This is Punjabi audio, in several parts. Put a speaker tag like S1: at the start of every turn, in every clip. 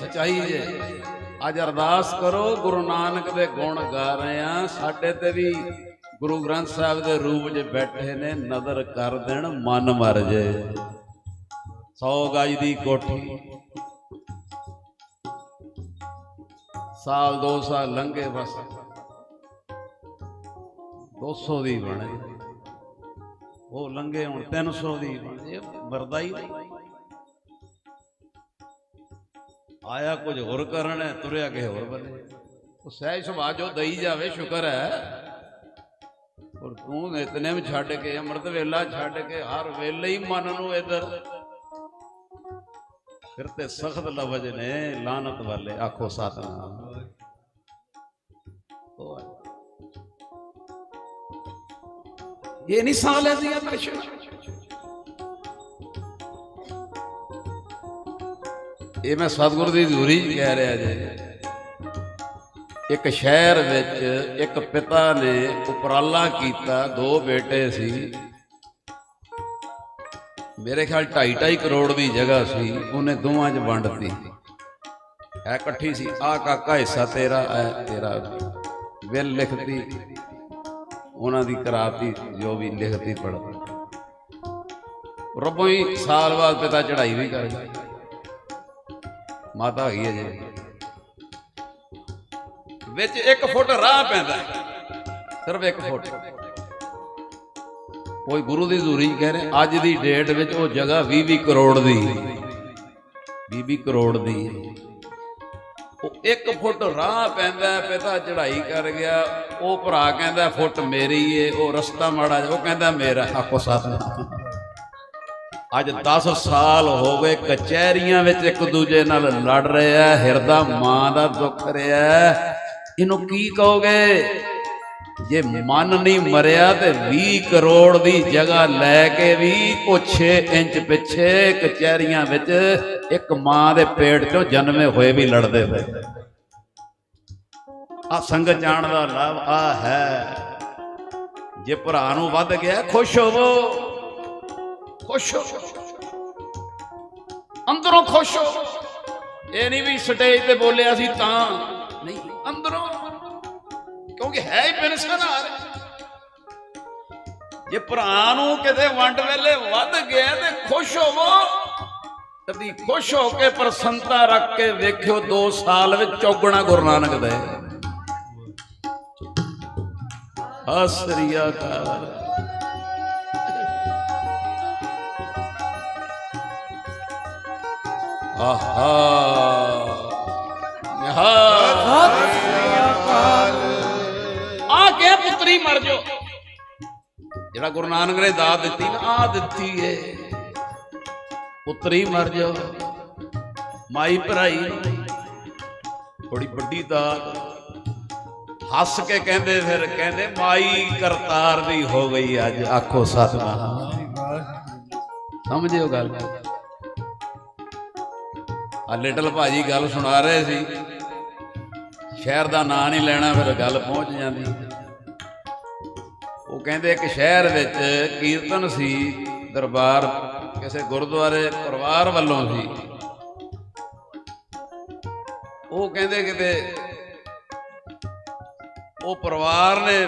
S1: ਸਚਾਈ ਜੇ ਅੱਜ ਅਰਦਾਸ ਕਰੋ, ਗੁਰੂ ਨਾਨਕ ਦੇ ਗੁਣ ਗਾ ਰਹੇ ਆ ਸਾਡੇ ਤੇ ਵੀ ਗੁਰੂ ਗ੍ਰੰਥ ਸਾਹਿਬ ਦੇ ਰੂਪ 'ਚ ਬੈਠੇ ਨੇ, ਨਜ਼ਰ ਕਰ ਦੇਣ, ਮਨ ਮਰ ਜੇ। 100 ਗਜ ਦੀ ਕੋਠੀ। ਸਾਲ ਦੋ ਸਾਲ ਲੰਘੇ ਬਸ। 200 ਦੀ ਬਣੇ ਉਹ ਲੰਘੇ ਹੁਣ 300 ਦੀ ਬਣੇ ਮਰਦਾ ਹੀ ਨਹੀਂ। ਆਇਆ ਕੁਝ ਹੋਰ ਕਰਨ ਹੈ? ਤੁਰਿਆ ਕਿਸੇ ਹੋਰ ਬੰਨੇ ਉਹ ਸਹਿਜ ਸੁਭਾਅ ਦਈ ਜਾਵੇ, ਸ਼ੁਕਰ ਹੈ। ਔਰ ਤੂੰ ਨਿਤਨੇਮ ਛੱਡ ਕੇ, ਅੰਮ੍ਰਿਤ ਵੇਲਾ ਛੱਡ ਕੇ, ਹਰ ਵੇਲੇ ਹੀ ਮਨ ਨੂੰ ਇਧਰ। ਫਿਰ ਤੇ ਸਖਤ ਲਫ਼ਜ਼ ਨੇ ਲਾਨਤ ਵਾਲੇ, ਆਖੋ ਸਤਨਾਮ। ਇਹ ਨਹੀਂ ਸਾਹ ਲੈਂਦੀਆਂ ਦਰਸ਼ਨ। ਇਹ ਮੈਂ ਸਤਿਗੁਰੂ ਦੀ ਹਜ਼ੂਰੀ ਕਹਿ ਰਿਹਾ ਜੇ। ਇੱਕ ਸ਼ਹਿਰ ਵਿੱਚ ਇੱਕ ਪਿਤਾ ਨੇ ਉਪਰਾਲਾ ਕੀਤਾ, ਦੋ ਬੇਟੇ ਸੀ। ਮੇਰੇ ਖਿਆਲ 2.5 ਕਰੋੜ ਦੀ ਜਗ੍ਹਾ ਸੀ, ਉਹਨੇ ਦੋਵਾਂ 'ਚ ਵੰਡਤੀ ਐ ਇਕੱਠੀ ਸੀ ਆ ਕਾਕਾ ਹਿੱਸਾ ਤੇਰਾ ਐ ਤੇਰਾ। ਬਿੱਲ ਲਿਖਤੀ, ਉਹਨਾਂ ਦੀ ਕਰਾਤੀ, ਜੋ ਵੀ ਲਿਖਤੀ ਪੜ੍ਹ। ਰੱਬੋਂ ਹੀ ਸਾਲ ਬਾਅਦ ਪਿਤਾ ਚੜਾਈ ਵੀ ਕਰ ਗਿਆ। ਮਾਤਾ ਹੈਗੀ ਹੈ ਜੀ। ਵਿੱਚ 1 ਫੁੱਟ ਰਾਹ ਪੈਂਦਾ। ਸਿਰਫ 1 ਫੁੱਟ। ਕੋਈ ਗੁਰੂ ਦੀ ਹਜ਼ੂਰੀ 'ਚ ਕਹਿ ਰਹੇ। ਅੱਜ ਦੀ ਡੇਟ ਵਿੱਚ ਉਹ ਜਗ੍ਹਾ 20 20 ਕਰੋੜ ਦੀ। 20 20 ਕਰੋੜ ਦੀ। ਉਹ 1 ਫੁੱਟ ਰਾਹ ਪੈਂਦਾ ਪਿਤਾ ਚੜਾਈ ਕਰ ਗਿਆ। ਉਹ ਭਰਾ ਕਹਿੰਦਾ ਫੁੱਟ ਮੇਰੀ ਏ ਉਹ ਰਸਤਾ ਮਾੜਾ ਉਹ ਕਹਿੰਦਾ ਮੇਰਾ ਆਖੋ ਸਤਨਾਮ ਅੱਜ 10 ਸਾਲ ਹੋ ਗਏ ਕਚਹਿਰੀਆਂ ਵਿੱਚ ਇੱਕ ਦੂਜੇ ਨਾਲ ਲੜ ਰਿਹਾ ਹਿਰਦਾ ਮਾਂ ਦਾ ਦੁੱਖ ਰਿਹਾ ਇਹਨੂੰ ਕੀ ਕਹੋਗੇ? ਜੇ ਮਨ ਨਹੀਂ ਮਰਿਆ ਤੇ 20 ਕਰੋੜ ਦੀ ਜਗ੍ਹਾ ਲੈ ਕੇ ਵੀ ਉਹ 6 ਇੰਚ ਪਿੱਛੇ ਕਚਹਿਰੀਆਂ ਵਿੱਚ ਇੱਕ ਮਾਂ ਦੇ ਪੇਟ ਚੋਂ ਜਨਮੇ ਹੋਏ ਵੀ ਲੜਦੇ ਪਏ ਆ ਸੰਗਤ ਜਾਣ ਦਾ ਲਾਭ ਆ ਹੈ। ਜੇ ਭਰਾ ਨੂੰ ਵੱਧ ਗਿਆ, ਖੁਸ਼ ਹੋਵੋ। ਖੁਸ਼ ਹੋ। ਅੰਦਰੋਂ ਖੁਸ਼ ਹੋ। ਇਹ ਨਹੀਂ ਵੀ ਸਟੇਜ ਤੇ ਬੋਲਿਆ ਸੀ ਤਾਂ। ਨਹੀਂ, ਅੰਦਰੋਂ। ਕਿਉਂਕਿ ਹੈ ਹੀ ਬੇਨਸਨਾਰ ਜੇ ਭਰਾ ਨੂੰ ਕਿਤੇ ਵੰਡ ਵੇਲੇ ਵੱਧ ਗਿਆ ਤੇ ਖੁਸ਼ ਹੋਵੋ। ਕਦੀ ਖੁਸ਼ ਹੋ ਕੇ ਪ੍ਰਸੰਤਾ ਰੱਖ ਕੇ ਵੇਖਿਓ 2 ਸਾਲ ਵਿੱਚ ਚੌਗਣਾ ਗੁਰੂ ਨਾਨਕ ਦੇ। ਸ੍ਰੀ ਅਕਾਲ। ਆਹਾ। ਆ ਕੇ ਪੁੱਤਰੀ ਮਰ ਜੋ ਜਿਹੜਾ ਗੁਰੂ ਨਾਨਕ ਨੇ ਦਾਤ ਦਿੱਤੀ ਨਾ, ਆ ਦਿੱਤੀ ਏ। ਪੁੱਤਰੀ ਮਰ ਜਾ ਮਾਈ ਭਰਾਈ ਬੜੀ ਵੱਡੀ ਦਾਤ। ਹੱਸ ਕੇ ਕਹਿੰਦੇ ਫਿਰ ਕਹਿੰਦੇ, ਮਾਈ ਕਰਤਾਰ ਦੀ ਹੋ ਗਈ ਅੱਜ, ਆਖੋ ਸਤਨਾਮ। ਸਮਝਿਓ ਗੱਲ। ਆ ਲਿਟਲ ਭਾਜੀ ਗੱਲ ਸੁਣਾ ਰਹੇ ਸੀ। ਸ਼ਹਿਰ ਦਾ ਨਾਂ ਨਹੀਂ ਲੈਣਾ, ਫਿਰ ਗੱਲ ਪਹੁੰਚ ਜਾਂਦੀ। ਉਹ ਕਹਿੰਦੇ ਇੱਕ ਸ਼ਹਿਰ ਵਿੱਚ ਕੀਰਤਨ ਸੀ, ਦਰਬਾਰ ਕਿਸੇ ਗੁਰਦੁਆਰੇ ਪਰਿਵਾਰ ਵੱਲੋਂ ਸੀ। ਉਹ ਕਹਿੰਦੇ ਕਿਤੇ ਉਹ ਪਰਿਵਾਰ ਨੇ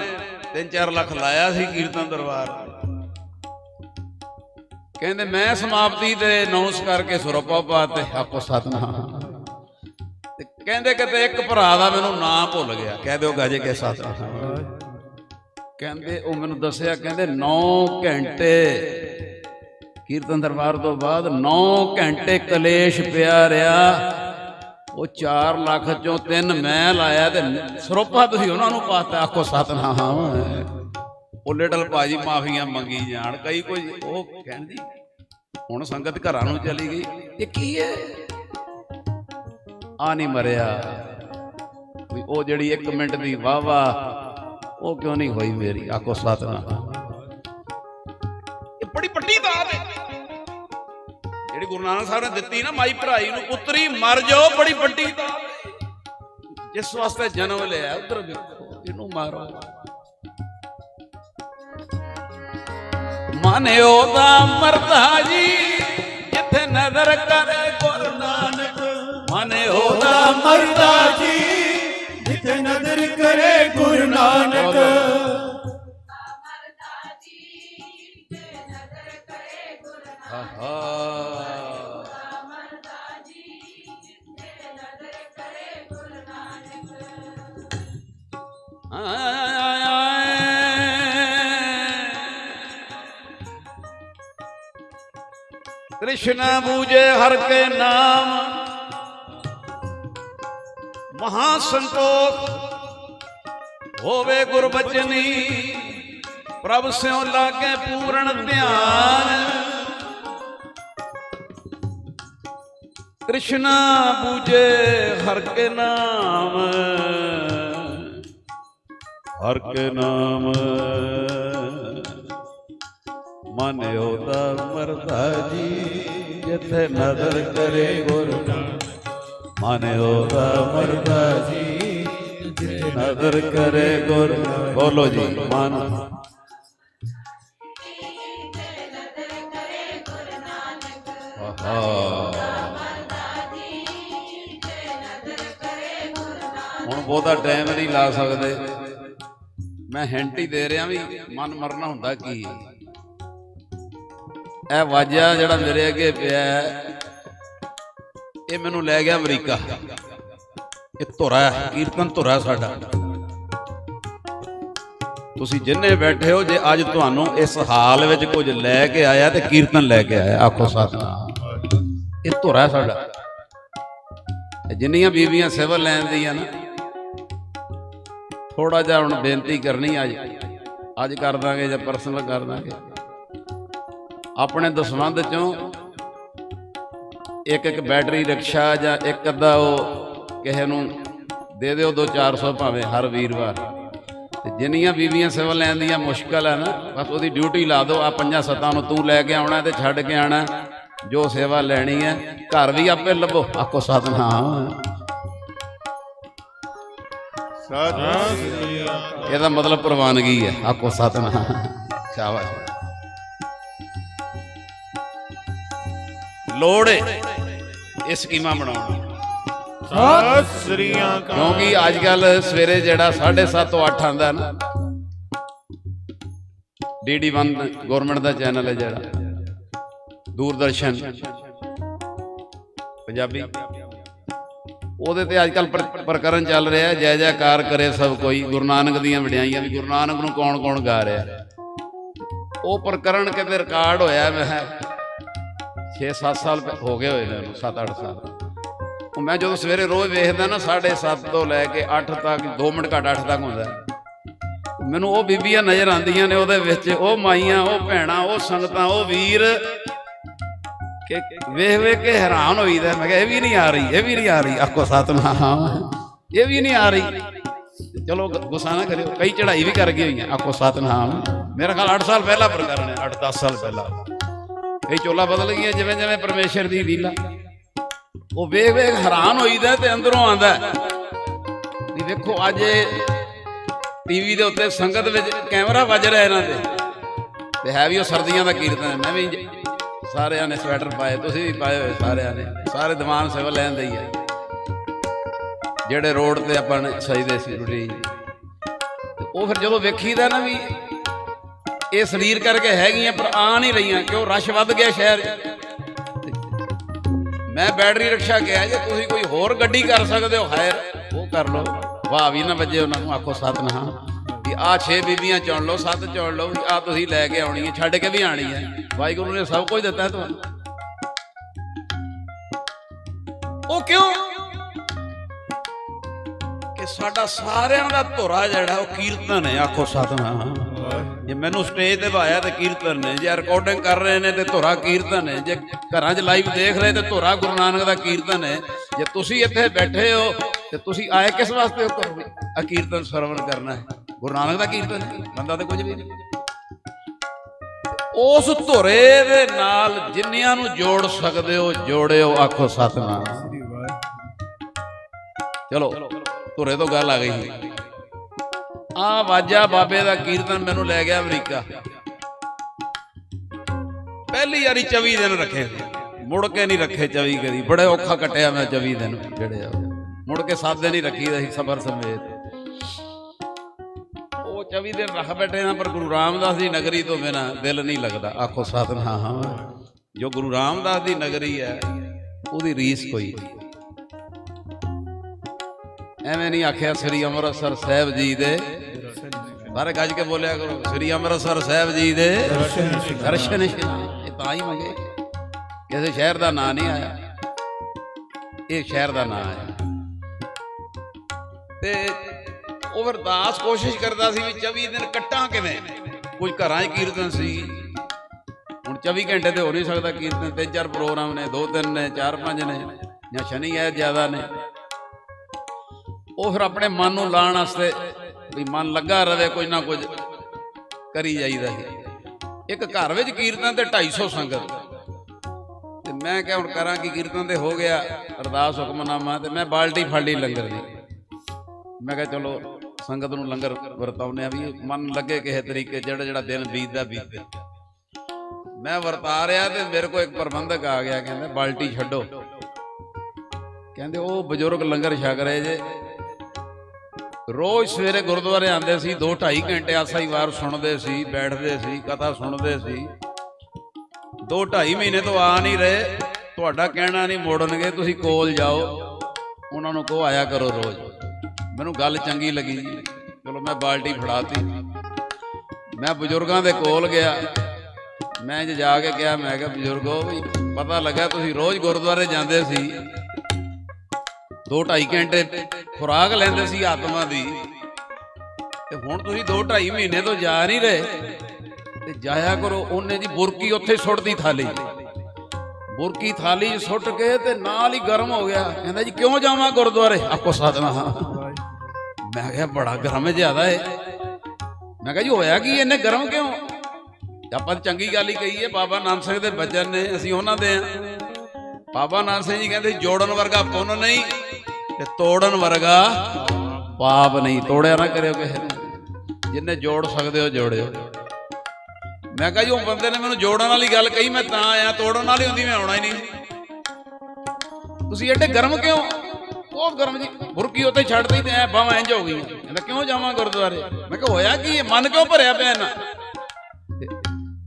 S1: 3-4 ਲੱਖ ਲਾਇਆ ਸੀ ਕੀਰਤਨ ਦਰਬਾਰ। ਕਹਿੰਦੇ, ਮੈਂ ਸਮਾਪਤੀ ਤੇ ਅਨਾਉਂਸ ਕਰਕੇ ਸੁਰਪਾ ਪਾਤੇ ਆਪੋ ਸਤਨਾਮ ਤੇ ਕਹਿੰਦੇ ਕਿਤੇ ਇੱਕ ਭਰਾ ਦਾ ਮੈਨੂੰ ਨਾਂ ਭੁੱਲ ਗਿਆ। ਕਹਿ ਦਿਓ ਗਾਜੇ ਕੇ ਸਤਨਾਮ ਕਹਿੰਦੇ, ਉਹ ਮੈਨੂੰ ਦੱਸਿਆ, ਕਹਿੰਦੇ 9 ਘੰਟੇ ਕੀਰਤਨ ਦਰਬਾਰ ਤੋਂ ਬਾਅਦ 9 ਘੰਟੇ ਕਲੇਸ਼ ਪਿਆ ਰਿਹਾ। ਉਹ 4 ਲੱਖ ਚੋਂ 3 ਮੈਂ ਲਾਇਆ ਤੇ ਸਰੋਪਾ ਤੁਸੀਂ ਉਹਨਾਂ ਨੂੰ ਪਾਤਾ ਆਖੋ ਸਤਨਾਮ ਉਹ ਲਿਟਲ ਭਾਜੀ ਮਾਫੀਆਂ ਮੰਗੀ ਜਾਣ। ਕਈ ਕੋਈ ਉਹ ਕਹਿੰਦੀ ਹੁਣ ਸੰਗਤ ਘਰਾਂ ਨੂੰ ਚਲੀ ਗਈ ਇਹ ਕੀ ਹੈ ਆ ਨਹੀਂ ਮਰਿਆ। ਵੀ ਉਹ ਜਿਹੜੀ 1 ਮਿੰਟ ਦੀ ਵਾਹ ਉਹ ਕਿਉਂ ਨਹੀਂ ਹੋਈ ਮੇਰੀ? ਆਖੋ ਸਤਨਾਮ। ਇਹ ਬੜੀ ਵੱਡੀ ਦਾਤ ਹੈ ਜਿਹੜੀ ਗੁਰੂ ਨਾਨਕ ਸਾਹਿਬ ਨੇ ਦਿੱਤੀ ਨਾ ਮਾਈ ਭਰਾਈ ਨੂੰ ਪੁੱਤਰੀ ਮਰ ਜਾਓ, ਬੜੀ ਵੱਡੀ ਦਾਤ ਜਿਸ ਵਾਸਤੇ ਜਨਮ ਲਿਆ, ਉਧਰ ਵੇਖੋ, ਇਹਨੂੰ ਮਾਰੋ। ਮਨ ਉਹਦਾ ਮਰਦਾ ਜੀ, ਜਿੱਥੇ ਨਜ਼ਰ ਕਰੇ ਗੁਰੂ ਨਾਨਕ। ਮਨ ਉਹ
S2: ਅਮਰਦਾਸ ਜੀ, ਜਿੱਥੇ ਨਜ਼ਰ ਕਰੇ ਗੁਰੂ ਨਾਨਕ।
S1: ਕ੍ਰਿਸ਼ਨ ਬੂਜੇ ਹਰ ਕੇ ਨਾਮ। ਮਹਾ ਸੰਤੋਖ ਹੋਵੇ ਗੁਰਬਚਨੀ ਪ੍ਰਭ ਸਿਉ ਲਾਗੇ ਪੂਰਨ ਧਿਆਨ। ਕ੍ਰਿਸ਼ਨ ਬੂਜੇ ਹਰ ਕੇ ਨਾਮ। ਹਰ ਕੇ ਨਾਮ। ਮਨ ਉਹਦਾ ਮਰਦਾ ਜੀ, ਜਿੱਥੇ ਨਜ਼ਰ ਕਰੇ ਗੁਰੂ ਮਨ ਉਹਦਾ ਮਰਦਾ ਜੀ, ਜਿੱਥੇ ਨਜ਼ਰ ਕਰੇ ਗੁਰੂ ਬੋਲੋ ਜੀ, ਮਨ। ਹੁਣ ਬਹੁਤਾ ਟਾਈਮ ਨਹੀਂ ਲਾ ਸਕਦੇ। ਮੈਂ ਹਿੰਟ ਹੀ ਦੇ ਰਿਹਾ ਵੀ ਮਨ ਮਰਨਾ ਹੁੰਦਾ ਕੀ ਹੈ। ਇਹ ਵਾਜਿਆ ਜਿਹੜਾ ਮੇਰੇ ਅੱਗੇ ਪਿਆ ਇਹ ਮੈਨੂੰ ਲੈ ਗਿਆ ਅਮਰੀਕਾ। ਇਹ ਧੁਰਾ ਕੀਰਤਨ ਧੁਰਾ ਸਾਡਾ। ਤੁਸੀਂ ਜਿੰਨੇ ਬੈਠੇ ਹੋ, ਜੇ ਅੱਜ ਤੁਹਾਨੂੰ ਇਸ ਹਾਲ ਵਿੱਚ ਕੁਝ ਲੈ ਕੇ ਆਇਆ ਤੇ ਕੀਰਤਨ ਲੈ ਕੇ ਆਇਆ, ਆਖੋ ਸਤਨਾਮ। ਇਹ ਧੁਰਾ ਸਾਡਾ। ਜਿੰਨੀਆਂ ਬੀਬੀਆਂ ਸਿਵਲ ਲੈਣ ਦੀਆਂ ਨਾ ਥੋੜਾ ਜਿਹਾ ਹੁਣ ਬੇਨਤੀ ਕਰਨੀ ਅੱਜ। ਅੱਜ ਕਰ ਦਾਂਗੇ ਜਾਂ ਪਰਸਨਲ ਕਰ ਦਾਂਗੇ। ਆਪਣੇ ਦਸਵੰਦ ਚੋਂ ਇੱਕ ਇੱਕ ਬੈਟਰੀ ਰਿਕਸ਼ਾ ਜਾਂ ਇੱਕ ਅੱਧਾ ਉਹ ਕਿਸੇ ਨੂੰ ਦੇ ਦਿਓ 2-400 ਭਾਵੇਂ ਹਰ ਵੀਰਵਾਰ। ਤੇ ਜਿੰਨੀਆਂ ਬੀਬੀਆਂ ਸਿਵਲ ਲੈਣ ਦੀਆਂ ਮੁਸ਼ਕਲ ਹੈ ਨਾ ਬਸ ਉਹਦੀ ਡਿਊਟੀ ਲਾ ਦਿਓ ਆ ਪੰਜਾਂ ਸੱਤਾਂ ਨੂੰ ਤੂੰ ਲੈ ਕੇ ਆਉਣਾ ਤੇ ਛੱਡ ਕੇ ਆਣਾ ਜੋ ਸੇਵਾ ਲੈਣੀ ਹੈ ਘਰ ਵੀ ਆਪੇ ਲੱਭੋ ਆਖੋ ਸਤਨਾਮ।
S2: ਸਤਿ ਸ੍ਰੀ ਅਕਾਲ
S1: ਇਹਦਾ ਮਤਲਬ ਪ੍ਰਵਾਨਗੀ ਹੈ ਆਖੋ ਸਤਨਾਮ। ਸ਼ਾਬਾਸ਼। ਲੋੜ ਏ ਇਹ ਸਕੀਮਾਂ ਬਣਾਉਣ। ਦੀ
S2: ਸਤਿ ਸ੍ਰੀ ਅਕਾਲ।
S1: ਕਿਉਂਕਿ ਅੱਜ ਕੱਲ ਸਵੇਰੇ ਜਿਹੜਾ 7:30 ਤੋਂ 8 ਆਂਦਾ ਨਾ ਡੀਡੀ 1 ਗਵਰਨਮੈਂਟ ਦਾ ਚੈਨਲ ਹੈ ਜਿਹੜਾ। ਦੂਰਦਰਸ਼ਨ। ਪੰਜਾਬੀ। ਉਹਦੇ ਤੇ ਅੱਜ ਕੱਲ ਪ੍ਰਕਰਨ ਚੱਲ ਰਿਹਾ ਹੈ, ਜੈ ਜੈਕਾਰ ਕਰੇ ਸਭ ਕੋਈ। ਗੁਰੂ ਨਾਨਕ ਦੀਆਂ ਵਡਿਆਈਆਂ ਵੀ ਗੁਰੂ ਨਾਨਕ ਨੂੰ ਕੌਣ ਕੌਣ ਗਾ ਰਿਹਾ। ਹੈ। ਉਹ ਪ੍ਰਕਰਨ ਕਿਤੇ ਰਿਕਾਰਡ ਹੋਇਆ ਮੈਂ 6-7 ਸਾਲ ਪਹਿ- ਹੋ ਗਏ ਹੋਏ ਨੇ ਉਹਨੂੰ 7-8 ਸਾਲ। ਉਹ ਮੈਂ ਜਦੋਂ ਸਵੇਰੇ ਰੋਜ਼ ਵੇਖਦਾ ਨਾ 7:30 ਤੋਂ ਲੈ ਕੇ 8 ਤੱਕ 2 ਮਿੰਟ ਘੱਟ 8 ਤੱਕ ਹੁੰਦਾ। ਮੈਨੂੰ ਉਹ ਬੀਬੀਆਂ ਨਜ਼ਰ ਆਉਂਦੀਆਂ ਨੇ ਉਹਦੇ ਵਿੱਚ, ਉਹ ਮਾਈਆਂ, ਉਹ ਭੈਣਾਂ, ਉਹ ਸੰਗਤਾਂ, ਉਹ ਵੀਰ। ਕਿ ਵੇਖ ਵੇਖ ਕੇ ਹੈਰਾਨ ਹੋਈਦਾ। ਮੈਂ ਕਿਹਾ, ਇਹ ਵੀ ਨਹੀਂ ਆ ਰਹੀ, ਇਹ ਵੀ ਨਹੀਂ ਆ ਰਹੀ। ਆਖੋ, ਸਤਨਾਮ। ਇਹ ਵੀ ਨਹੀਂ ਆ ਰਹੀ। ਚਲੋ ਗੁੱਸਾ ਨਾ ਕਰਿਓ। ਕਈ ਚੜ੍ਹਾਈ ਵੀ ਕਰ ਗਈ ਹੋਈਆਂ। ਆਖੋ, ਸਤਨਾਮ। ਮੇਰਾ ਖਿਆਲ 8 ਸਾਲ ਪਹਿਲਾਂ ਪ੍ਰਕਰਨ ਹੈ। 8-10 ਸਾਲ ਪਹਿਲਾਂ। ਕਈ ਚੋਲਾ ਬਦਲ ਗਈਆਂ ਜਿਵੇਂ ਜਿਵੇਂ ਪਰਮੇਸ਼ਰ ਦੀ ਲੀਲਾ। ਉਹ ਵੇਖ ਵੇਖ ਹੈਰਾਨ ਹੋਈਦਾ ਤੇ ਅੰਦਰੋਂ ਆਂਦਾ ਵੀ ਵੇਖੋ, ਅੱਜ ਟੀਵੀ ਦੇ ਉੱਤੇ ਸੰਗਤ ਵਿੱਚ ਕੈਮਰਾ ਵੱਜ ਰਿਹਾ ਇਹਨਾਂ ਤੇ ਤੇ ਹੈ ਵੀ ਉਹ ਸਰਦੀਆਂ ਦਾ ਕੀਰਤਨ ਹੈ। ਮੈਂ ਵੀ ਸਾਰਿਆਂ ਨੇ ਸਵੈਟਰ ਪਾਏ, ਤੁਸੀਂ ਵੀ ਪਾਏ ਹੋਏ ਸਾਰਿਆਂ ਨੇ। ਸਾਰੇ ਦੀਵਾਨ ਸਿਵਲ ਲੈਣ ਦੇ ਹੀ ਹੈ। ਜਿਹੜੇ ਰੋਡ ਤੇ ਆਪਾਂ ਨੇ ਸਜਦੇ ਸੀ ਰੁਟੀ ਉਹ ਫਿਰ ਜਦੋਂ ਵੇਖੀਦਾ ਨਾ ਵੀ ਇਹ ਸਰੀਰ ਕਰਕੇ ਹੈਗੀਆਂ, ਪਰ ਆ ਨਹੀਂ ਰਹੀਆਂ, ਕਿਉਂ? ਰਸ਼ ਵੱਧ ਗਿਆ ਸ਼ਹਿਰ। 'ਚ ਮੈਂ ਬੈਟਰੀ ਰਿਕਸ਼ਾ ਕਿਹਾ, ਜੇ ਤੁਸੀਂ ਕੋਈ ਹੋਰ ਗੱਡੀ ਕਰ ਸਕਦੇ ਹੋ ਹਾਇਰ ਉਹ ਕਰ ਲਓ। ਵਾਹ ਵੀ ਨਾ ਵੱਜੇ ਉਹਨਾਂ ਨੂੰ, ਆਖੋ ਸਤਨਾਮ। ਵੀ ਆਹ 6 ਬੀਬੀਆਂ ਚੁਣ ਲਓ, ਸੱਤ ਚੁਣ ਲਓ ਆ ਤੁਸੀਂ ਲੈ ਕੇ ਆਉਣੀ ਹੈ, ਛੱਡ ਕੇ ਵੀ ਆਣੀ ਹੈ। ਵਾਹਿਗੁਰੂ ਨੇ ਸਭ ਕੁਝ ਦਿੱਤਾ ਤੁਹਾਨੂੰ। ਉਹ ਕਿਉਂ? ਕਿ ਸਾਡਾ ਸਾਰਿਆਂ ਦਾ ਧੁਰਾ ਜਿਹੜਾ, ਉਹ ਕੀਰਤਨ ਹੈ, ਆਖੋ ਸਤਨਾਮ। ਜੇ ਮੈਨੂੰ ਸਟੇਜ ਤੇ ਭਾਇਆ ਤੇ ਕੀਰਤਨ ਨੇ, ਜੇ ਰਿਕਾਰਡਿੰਗ ਕਰ ਰਹੇ ਨੇ ਤੇ ਧੁਰਾ ਕੀਰਤਨ ਹੈ ਜੇ ਘਰਾਂ 'ਚ ਲਾਈਵ ਦੇਖ ਰਹੇ ਤੇ ਧੁਰਾ ਗੁਰੂ ਨਾਨਕ ਦਾ ਕੀਰਤਨ ਹੈ, ਜੇ ਤੁਸੀਂ ਇੱਥੇ ਬੈਠੇ ਹੋ ਤੇ ਤੁਸੀਂ ਆਏ ਕਿਸ ਵਾਸਤੇ ਹੋ ਘਰੋਂ? ਆ ਕੀਰਤਨ ਸਰਵਣ ਕਰਨਾ ਹੈ। ਗੁਰੂ ਨਾਨਕ ਦਾ ਕੀਰਤਨ ਬੰਦਾ ਤੇ ਕੁਝ ਵੀ ਨਹੀਂ। ਉਸ ਧੁਰੇ ਦੇ ਨਾਲ ਜਿੰਨਿਆਂ ਨੂੰ ਜੋੜ ਸਕਦੇ ਹੋ, ਜੋੜਿਓ ਆਖੋ ਸਤਨਾਮ। ਚਲੋ, ਧੁਰੇ ਤੋਂ ਗੱਲ ਆ ਗਈ। ਆ ਵਾਜਾ ਬਾਬੇ ਦਾ ਕੀਰਤਨ ਮੈਨੂੰ ਲੈ ਗਿਆ ਅਮਰੀਕਾ। ਪਹਿਲੀ ਵਾਰੀ 24 ਦਿਨ ਰੱਖੇ। ਮੁੜ ਕੇ ਨਹੀਂ ਰੱਖੇ 24 ਕਦੀ। ਬੜੇ ਔਖਾ ਕੱਟਿਆ ਮੈਂ 24 ਦਿਨ। ਜਿਹੜੇ ਆ ਮੁੜ ਕੇ ਸਾਦੇ ਨਹੀਂ ਰੱਖੀ ਰਹੀ ਸਬਰ ਸਮੇਤ। ਉਹ 24 ਦਿਨ ਰੱਖ ਬੈਠੇ ਨਾ ਪਰ ਗੁਰੂ ਰਾਮਦਾਸ ਦੀ ਨਗਰੀ ਤੋਂ ਬਿਨਾ ਦਿਲ ਨਹੀਂ ਲੱਗਦਾ। ਆਖੋ ਸਤਨਾਮ। ਜੋ ਗੁਰੂ ਰਾਮਦਾਸ ਦੀ ਨਗਰੀ ਹੈ, ਉਹਦੀ ਰੀਸ ਕੋਈ ਐਵੇਂ ਨਹੀਂ ਆਖਿਆ ਸ੍ਰੀ ਅੰਮ੍ਰਿਤਸਰ ਸਾਹਿਬ ਜੀ ਦੇ ਸਾਰੇ ਗੱਜ ਕੇ ਬੋਲਿਆ ਕਰੋ ਸ੍ਰੀ ਅੰਮ੍ਰਿਤਸਰ ਸਾਹਿਬ ਜੀ ਦੇ ਦਰਸ਼ਨ। ਇਹ ਤਾਂ ਹੀ ਮੰਗੇ। ਕਿਸੇ ਸ਼ਹਿਰ ਦਾ ਨਾਂ ਨਹੀਂ ਆਇਆ। ਇਹ ਸ਼ਹਿਰ ਦਾ ਨਾਂ ਹੈ ਤੇ ਉਹ ਵਰਦਾਸ ਕੋਸ਼ਿਸ਼ ਕਰਦਾ ਸੀ ਵੀ 24 ਦਿਨ ਕੱਟਾਂ ਕਿਵੇਂ? ਕੁਝ ਘਰਾਂ 'ਚ ਕੀਰਤਨ ਸੀ। ਹੁਣ 24 ਘੰਟੇ ਤੇ ਹੋ ਨਹੀਂ ਸਕਦਾ ਕੀਰਤਨ। ਤਿੰਨ ਚਾਰ ਪ੍ਰੋਗਰਾਮ ਨੇ ਦੋ ਤਿੰਨ ਨੇ ਚਾਰ ਪੰਜ ਨੇ ਜਾਂ ਸ਼ਨੀ ਐ ਜ਼ਿਆਦਾ ਨੇ। ਉਹ ਫਿਰ ਆਪਣੇ ਮਨ ਨੂੰ ਲਾਉਣ ਵਾਸਤੇ ਵੀ ਮਨ ਲੱਗਾ ਰਵੇ ਕੁਝ ਨਾ ਕੁਝ ਕਰੀ ਜਾਈਦਾ ਸੀ। ਇੱਕ ਘਰ ਵਿੱਚ ਕੀਰਤਨ ਤੇ 250 ਸੰਗਤ। ਤੇ ਮੈਂ ਕਿਹਾ, ਹੁਣ ਕਰਾਂ ਕੀ? ਕੀਰਤਨ ਤੇ ਹੋ ਗਿਆ। ਅਰਦਾਸ ਹੁਕਮਨਾਮਾ ਤੇ ਮੈਂ ਬਾਲਟੀ ਫੜ ਲਈ ਲੰਗਰ ਦੀ। ਮੈਂ ਕਿਹਾ, ਚਲੋ, ਸੰਗਤ ਨੂੰ ਲੰਗਰ ਵਰਤਾਉਨੇ ਆ ਵੀ ਮਨ ਲੱਗੇ ਕਿਸੇ ਤਰੀਕੇ ਜਿਹੜਾ ਜਿਹੜਾ ਦਿਨ ਬੀਤਦਾ ਬੀਤੇ ਮੈਂ ਵਰਤਾ ਰਿਹਾ ਤੇ ਮੇਰੇ ਕੋਲ ਇੱਕ ਪ੍ਰਬੰਧਕ ਆ ਗਿਆ, ਕਹਿੰਦਾ, ਬਾਲਟੀ ਛੱਡੋ। ਕਹਿੰਦੇ, ਉਹ ਬਜ਼ੁਰਗ ਲੰਗਰ ਛਕ ਰਹੇ ਜੇ। ਰੋਜ਼ ਸਵੇਰੇ ਗੁਰਦੁਆਰੇ ਆਉਂਦੇ ਸੀ 2 2.5 ਘੰਟੇ ਆਸਾਈ ਵਾਰ ਸੁਣਦੇ ਸੀ, ਬੈਠਦੇ ਸੀ, ਕਥਾ ਸੁਣਦੇ ਸੀ। 2 2.5 ਮਹੀਨੇ ਤੋਂ ਆ ਨਹੀਂ ਰਹੇ, ਤੁਹਾਡਾ ਕਹਿਣਾ ਨਹੀਂ ਮੋੜਨਗੇ, ਤੁਸੀਂ ਕੋਲ ਜਾਓ, ਉਹਨਾਂ ਨੂੰ ਕਹੋ ਆਇਆ ਕਰੋ ਰੋਜ਼। ਮੈਨੂੰ ਗੱਲ ਚੰਗੀ ਲੱਗੀ ਚਲੋ ਮੈਂ ਬਾਲਟੀ ਫੜਾਤੀ। ਮੈਂ ਬਜ਼ੁਰਗਾਂ ਦੇ ਕੋਲ ਗਿਆ। ਮੈਂ ਜੇ ਜਾ ਕੇ ਕਿਹਾ, ਮੈਂ ਕਿਹਾ, ਬਜ਼ੁਰਗੋ ਪਤਾ ਲੱਗਾ ਤੁਸੀਂ ਰੋਜ਼ ਗੁਰਦੁਆਰੇ ਜਾਂਦੇ ਸੀ। ਦੋ ਢਾਈ ਘੰਟੇ ਖੁਰਾਕ ਲੈਂਦੇ ਸੀ ਆਤਮਾ ਦੀ। ਤੇ ਹੁਣ ਤੁਸੀਂ ਦੋ ਢਾਈ ਮਹੀਨੇ ਤੋਂ ਜਾ ਨਹੀਂ ਰਹੇ। ਤੇ ਜਾਇਆ ਕਰੋ, ਉਹਨੇ ਜੀ ਬੁਰਕੀ ਉੱਥੇ ਸੁੱਟਦੀ ਥਾਲੀ। ਬੁਰਕੀ ਥਾਲੀ ਸੁੱਟ ਕੇ ਤੇ ਨਾਲ ਹੀ ਗਰਮ ਹੋ ਗਿਆ। ਕਹਿੰਦਾ ਜੀ, ਕਿਉਂ ਜਾਵਾਂ ਗੁਰਦੁਆਰੇ? ਆਪੋ ਸਾਧਨਾ ਮੈਂ ਕਿਹਾ, ਬੜਾ ਗਰਮ ਜ਼ਿਆਦਾ ਏ ਮੈਂ ਕਿਹਾ, ਜੀ, ਹੋਇਆ ਕੀ ਇਹਨੇ ਗਰਮ ਕਿਉਂ? ਆਪਾਂ ਚੰਗੀ ਗੱਲ ਹੀ ਕਹੀਏ, ਬਾਬਾ ਨਾਨਕ ਸਿੰਘ ਦੇ ਬਚਨ ਨੇ, ਅਸੀਂ ਉਹਨਾਂ ਦੇ ਆ। ਬਾਬਾ ਨਾਨਕ ਸਿੰਘ ਜੀ ਕਹਿੰਦੇ, ਜੋੜਨ ਵਰਗਾ ਪੁੰਨ ਨਹੀਂ ਤੇ ਤੋੜਨ ਵਰਗਾ ਪਾਪ ਨਹੀਂ। ਤੋੜਿਆ ਨਾ ਕਰਿਓ ਕਿਸੇ ਨੂੰ। ਜਿੰਨੇ ਜੋੜ ਸਕਦੇ ਹੋ, ਜੋੜਿਓ। ਮੈਂ ਕਿਹਾ ਜੀ, ਉਹ ਬੰਦੇ ਨੇ ਮੈਨੂੰ ਜੋੜਨ ਵਾਲੀ ਗੱਲ ਕਹੀ, ਮੈਂ ਤਾਂ ਆਇਆ, ਤੋੜਨ ਵਾਲੀ ਹੁੰਦੀ, ਮੈਂ ਆਉਣਾ ਹੀ ਨਹੀਂ। ਤੁਸੀਂ ਐਡੇ ਗਰਮ ਕਿਉਂ? ਬਹੁਤ ਗਰਮ ਜੀ, ਬੁਰਕੀ ਉੱਤੇ ਛੱਡਦੀ ਤੇ ਐ ਬਾਹਾਂ ਇੰਜ ਹੋ ਗਈ ਕਹਿੰਦਾ, ਕਿਉਂ ਜਾਵਾਂ ਗੁਰਦੁਆਰੇ? ਮੈਂ ਕਿਹਾ, ਹੋਇਆ ਕੀ ਇਹ? ਮਨ ਕਿਉਂ ਭਰਿਆ ਪਿਆ ਇਹਨਾਂ?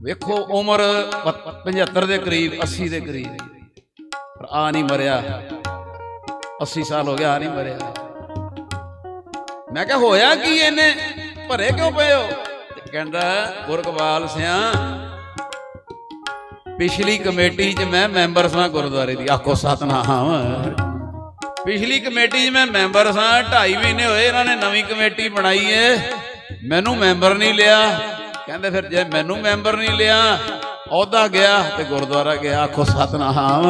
S1: ਵੇਖੋ, ਉਮਰ 75 ਦੇ ਕਰੀਬ 80 ਦੇ ਕਰੀਬ। ਪਰ ਆ ਨਹੀਂ ਮਰਿਆ। 80 ਸਾਲ ਹੋ ਗਿਆ, ਆ ਨਹੀਂ ਮਰਿਆ। ਮੈਂ ਕਿਹਾ, ਹੋਇਆ ਕੀ ਇਹਨੇ? ਭਰੇ ਕਿਉਂ ਪਏ ਹੋ? ਤੇ ਕਹਿੰਦਾ ਗੁਰਗਵਾਲ ਸਿਆ, ਪਿਛਲੀ ਕਮੇਟੀ 'ਚ ਮੈਂ ਮੈਂਬਰ ਸਾਂ ਗੁਰਦੁਆਰੇ ਦੀ। ਆਖੋ, ਸਤਨਾਮ। ਪਿਛਲੀ ਕਮੇਟੀ 'ਚ ਮੈਂ ਮੈਂਬਰ ਸਾਂ 2.5 ਮਹੀਨੇ ਹੋਏ ਇਹਨਾਂ ਨੇ ਨਵੀਂ ਕਮੇਟੀ ਬਣਾਈ ਏ। ਮੈਨੂੰ ਮੈਂਬਰ ਨਹੀਂ ਲਿਆ। ਕਹਿੰਦੇ, ਫਿਰ ਜੇ ਮੈਨੂੰ ਮੈਂਬਰ ਨਹੀਂ ਲਿਆ ਅਹੁਦਾ ਗਿਆ ਤੇ ਗੁਰਦੁਆਰਾ ਗਿਆ, ਆਖੋ, ਸਤਨਾਮ।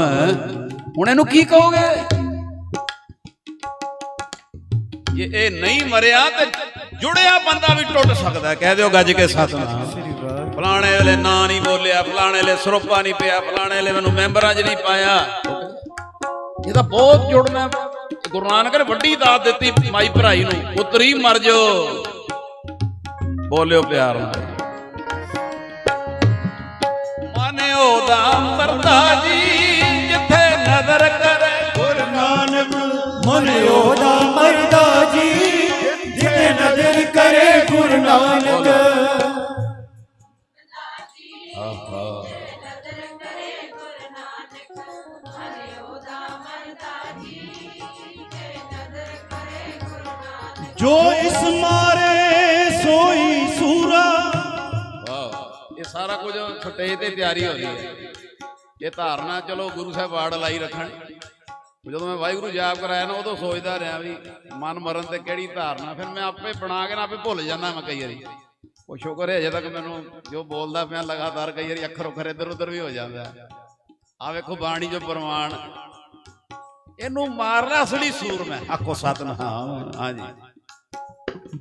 S1: ਹੁਣ ਇਹਨੂੰ ਕੀ ਕਹੋਗੇ? ਜੇ ਇਹ ਨਹੀਂ ਮਰਿਆ ਤੇ ਜੁੜਿਆ ਬੰਦਾ ਵੀ ਟੁੱਟ ਸਕਦਾ ਕਹਿ ਦਿਓ ਗੱਜ ਕੇ ਸਤਨਾਮ। ਫਲਾਣੇ ਵੇਲੇ ਨਾਂ ਨਹੀਂ ਬੋਲਿਆ, ਫਲਾਣੇ ਵੇਲੇ ਸਰੋਪਾ ਨਹੀਂ ਪਿਆ, ਫਲਾਣੇ ਵੇਲੇ ਮੈਨੂੰ ਮੈਂਬਰਾਂ 'ਚ ਨਹੀਂ ਪਾਇਆ। ਇਹ ਤਾਂ ਬਹੁਤ ਜੁੜਨਾ ਗੁਰੂ ਨਾਨਕ ਨੇ ਵੱਡੀ ਦਾਤ ਦਿੱਤੀ ਮਾਈ ਭਰਾਈ ਨੂੰ, ਪੁੱਤਰੀ ਮਰ ਜੋ ਬੋਲਿਓ ਪਿਆਰ ਨਾਲ। ਮਾਨਿਓ ਦਾ ਜੀ, ਜਿੱਥੇ ਨਜ਼ਰ ਕਰੇ।
S2: ਗੁਰੂ ਨਾਨਕ ਮਨ ਉਹਦਾ ਮਰਦਾ ਜੀ ਜਿਤੇ ਨਜ਼ਰ ਕਰੇ ਗੁਰੂ ਸਾਰਾ
S1: ਕੁਝ ਸਟੇਜ ਤੇ ਤਿਆਰੀ ਹੋ ਰਹੀ ਹੈ। ਇਹ ਧਾਰਨਾ ਚਲੋ ਗੁਰੂ ਸਾਹਿਬ ਵਾਰਡ ਲਾਈ ਰੱਖਣ। ਜਦੋਂ ਮੈਂ ਵਾਹਿਗੁਰੂ ਜਾਪ ਕਰਾਇਆ ਨਾ ਉਦੋਂ ਸੋਚਦਾ ਰਿਹਾ ਵੀ ਮਨ ਮਰਨ ਤੇ ਕਿਹੜੀ ਧਾਰਨਾ। ਫਿਰ ਮੈਂ ਆਪੇ ਬਣਾ ਕੇ ਨਾ ਆਪੇ ਭੁੱਲ ਜਾਂਦਾ ਮੈਂ ਕਈ ਵਾਰੀ। ਉਹ ਸ਼ੁਕਰ ਹੈ ਅਜੇ ਤੱਕ ਮੈਨੂੰ ਜੋ ਬੋਲਦਾ ਪਿਆ ਲਗਾਤਾਰ ਕਈ ਵਾਰੀ ਅੱਖਰ ਉੱਖਰ ਇੱਧਰ ਉੱਧਰ ਵੀ ਹੋ ਜਾਂਦਾ। ਆ ਵੇਖੋ ਬਾਣੀ ਜੋ ਪ੍ਰਮਾਣ। ਇਹਨੂੰ ਮਾਰਨਾ ਅਸਲੀ ਸੂਰਮਾ ਆਖੋ ਸਤਨਾਮ। ਹਾਂਜੀ।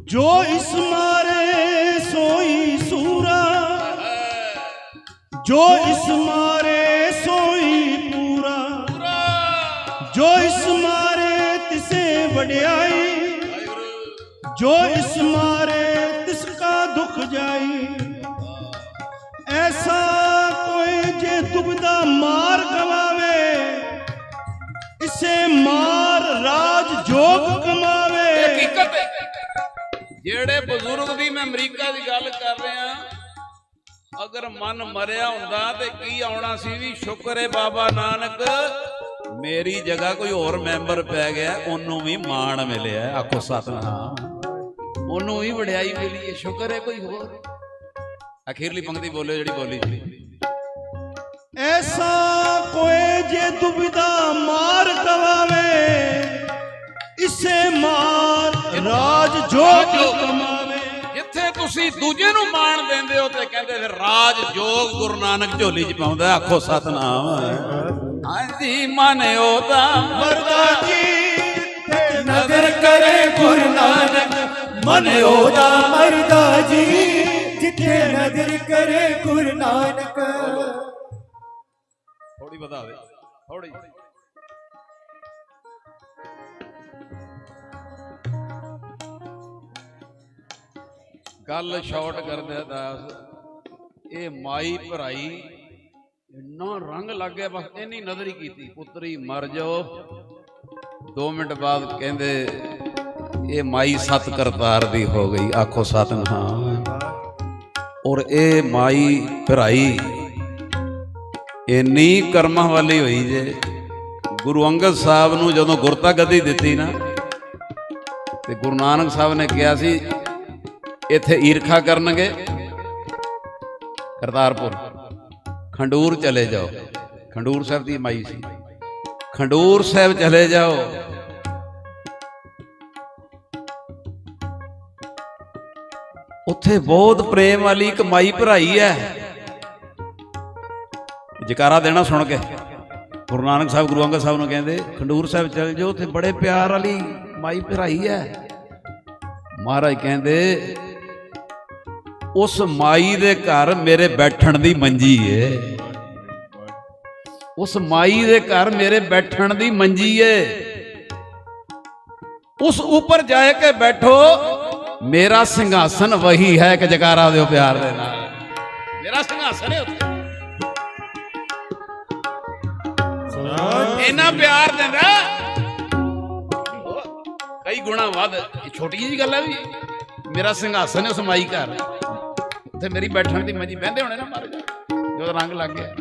S2: ਜੋ ਇਸ ਮਾਰੇ ਸੋਈ ਸੂਰਾ ਜੋ ਇਸ ਮਾਰੇ ਸੋਈ ਪੂਰਾ। ਜੋ ਇਸ ਮਾਰੇ ਤਿਸੇ ਵਡਿਆਈ। ਜੋ ਇਸ ਮਾਰੇ ਤਿਸ ਕਾ ਦੁਖ ਜਾਈ। ਐਸਾ ਕੋਈ ਜੇ ਤੁਬਦਾ ਮਾਰ ਕਮਾਵੇ, ਇਸੇ ਮਾਰ ਰਾਜ ਜੋਗ ਕਮਾਵੇ।
S1: ਜਿਹੜੇ ਬਜ਼ੁਰਗ ਦੀ ਮੈਂ ਅਮਰੀਕਾ ਦੀ ਗੱਲ ਕਰ ਰਿਹਾ ਅਗਰ ਮਨ ਮਰਿਆ ਹੁੰਦਾ ਤੇ ਕੀ ਆਉਣਾ ਸੀ ਵੀ ਸ਼ੁਕਰ ਹੈ ਬਾਬਾ ਨਾਨਕ। ਮੇਰੀ ਜਗ੍ਹਾ ਕੋਈ ਹੋਰ ਮੈਂਬਰ ਪੈ ਗਿਆ, ਉਹਨੂੰ ਵੀ ਮਾਣ ਮਿਲਿਆ, ਆਖੋ ਸਤਨਾਮ। ਉਹਨੂੰ ਵੀ ਵਡਿਆਈ ਮਿਲੀ ਹੈ ਸ਼ੁਕਰ ਹੈ ਕੋਈ ਹੋਰ। ਅਖੀਰਲੀ ਪੰਕਤੀ ਬੋਲੇ ਜਿਹੜੀ ਬੋਲੀ ਸੀ।
S2: ਐਸਾ ਕੋਏ ਜੇ ਦੁਬਿਧਾ ਮਾਰ ਕਵਾਵੇ ਇਸੇ ਮਾਰ ਰਾਜ ਜੋਗ ਕਮਾਵੇ।
S1: ਤੁਸੀਂ ਦੂਜੇ ਨੂੰ ਮਾਣ ਦਿੰਦੇ ਹੋ ਤੇ ਕਹਿੰਦੇ ਫਿਰ ਰਾਜ ਜੋਗ ਗੁਰੂ ਨਾਨਕ ਝੋਲੀ 'ਚ ਪਾਉਂਦਾ, ਆਖੋ ਸਤਨਾਮ। ਹਾਂਜੀ ਮਨਿਓ ਦਾ
S2: ਮਰਦਾ ਜੀ ਨਜ਼ਰ ਕਰੇ ਗੁਰੂ ਨਾਨਕ, ਮਨ ਉਹਦਾ ਮਰਦਾ ਜੀ, ਜਿੱਥੇ ਨਜ਼ਰ ਕਰੇ ਗੁਰੂ ਨਾਨਕ।
S1: ਥੋੜੀ ਵਧਾ ਦੇ ਥੋੜੀ ਗੱਲ ਸ਼ਾਰਟ ਕਰਦੇ ਦਾਸ। ਇਹ ਮਾਈ ਭਰਾਈ ਇੰਨਾ ਰੰਗ ਲੱਗ ਗਿਆ ਬਸ, ਇੰਨੀ ਨਜ਼ਰ ਹੀ ਕੀਤੀ। ਪੁੱਤਰੀ ਮਰ ਜਾਓ। 2 ਮਿੰਟ ਬਾਅਦ ਕਹਿੰਦੇ, ਇਹ ਮਾਈ ਸਤ ਕਰਤਾਰ ਦੀ ਹੋ ਗਈ। ਆਖੋ ਸਤਨਾਮ। ਔਰ ਇਹ ਮਾਈ ਭਰਾਈ ਇੰਨੀ ਕਰਮਾਂ ਵਾਲੀ ਹੋਈ ਜੇ। ਗੁਰੂ ਅੰਗਦ ਸਾਹਿਬ ਨੂੰ ਜਦੋਂ ਗੁਰਤਾ ਗੱਦੀ ਦਿੱਤੀ ਨਾ, ਤੇ ਗੁਰੂ ਨਾਨਕ ਸਾਹਿਬ ਨੇ ਕਿਹਾ ਸੀ ਇੱਥੇ ਈਰਖਾ ਕਰਨਗੇ। ਕਰਤਾਰਪੁਰ। ਖੰਡੂਰ ਚਲੇ ਜਾਓ। ਖੰਡੂਰ ਸਾਹਿਬ ਦੀ ਮਾਈ ਸੀ। ਖੰਡੂਰ ਸਾਹਿਬ ਚਲੇ ਜਾਓ। ਉੱਥੇ ਬਹੁਤ ਪ੍ਰੇਮ ਵਾਲੀ ਇੱਕ ਮਾਈ ਭਰਾਈ ਹੈ। ਜਕਾਰਾ ਦੇਣਾ ਸੁਣ ਕੇ। ਗੁਰੂ ਨਾਨਕ ਸਾਹਿਬ, ਗੁਰੂ ਅੰਗਦ ਸਾਹਿਬ ਨੂੰ ਕਹਿੰਦੇ, ਖੰਡੂਰ ਸਾਹਿਬ ਚਲ ਜਾਓ, ਉੱਥੇ ਬੜੇ ਪਿਆਰ ਵਾਲੀ ਮਾਈ ਭਰਾਈ ਹੈ। ਮਹਾਰਾਜ ਕਹਿੰਦੇ ਉਸ ਮਾਈ ਦੇ ਘਰ ਮੇਰੇ ਬੈਠਣ ਦੀ ਮੰਜੀ ਏ। ਉਸ ਮਾਈ ਦੇ ਘਰ ਮੇਰੇ ਬੈਠਣ ਦੀ ਮੰਜੀ ਏ। ਉਸ ਉੱਪਰ ਜਾ ਕੇ ਬੈਠੋ, ਮੇਰਾ ਸਿੰਘਾਸਨ ਵਹੀ ਹੈ ਕਿ ਜਕਾਰਾ ਦਿਓ ਪਿਆਰ ਦੇ ਨਾਲ। ਮੇਰਾ ਸਿੰਘਾਸਨ ਹੈ ਉੱਥੇ। ਇੰਨਾ ਪਿਆਰ ਦਿੰਦਾ। ਕਈ ਗੁਣਾ ਵੱਧ। ਇਹ ਛੋਟੀ ਜਿਹੀ ਗੱਲ ਹੈ ਵੀ ਮੇਰਾ ਸਿੰਘਾਸਨ ਹੈ ਉਸ ਮਾਈ ਘਰ। ਉੱਥੇ ਮੇਰੀ ਬੈਠਣ ਦੀ ਮੰਜੀ ਬਹਿੰਦੇ ਹੋਣੇ ਨਾ ਮਾਰੇ ਜਦੋਂ ਰੰਗ ਲੱਗ ਗਿਆ।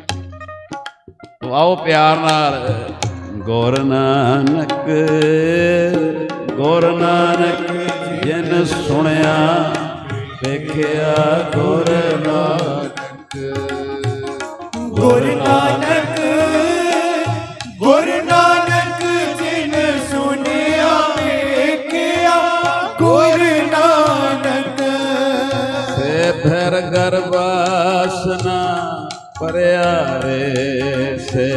S1: ਤੋ ਆਓ ਪਿਆਰ ਨਾਲ। ਗੁਰ ਨਾਨਕ ਗੁਰ ਨਾਨਕ, ਜਿਨ ਸੁਣਿਆ, ਵੇਖਿਆ ਗੁਰ ਨਾਨਕ ਗਰਵਾਸਨਾ ਪਰਿਆ ਰੇ ਸੇ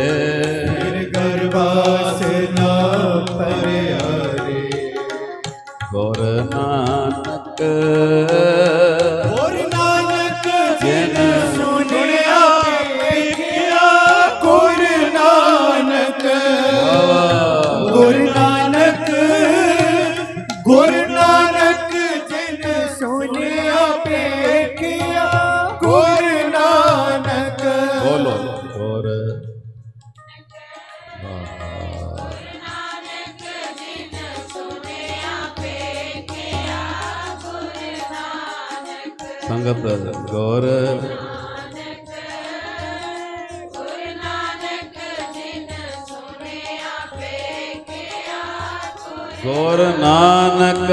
S2: ਫਿਰ ਗਰਵਾਸ ਨਾ ਪਰਿਆਰੇ
S1: ਗੁਰ ਨਾਨਕ
S2: ਗੁਰੂ ਨਾਨਕ ਜਿਨ ਸੁਨਿਆ ਵੇਖਿਆ ਗੁਰੂ ਨਾਨਕ ਗੁਰੂ ਨਾਨਕ ਗੁਰੂ ਨਾਨਕ ਜਿਨ ਸੁਨਿਆ ਵੇਖਿਆ
S1: ਸੰਗਤ ਗੌਰ। ਗੁਰ ਨਾਨਕ।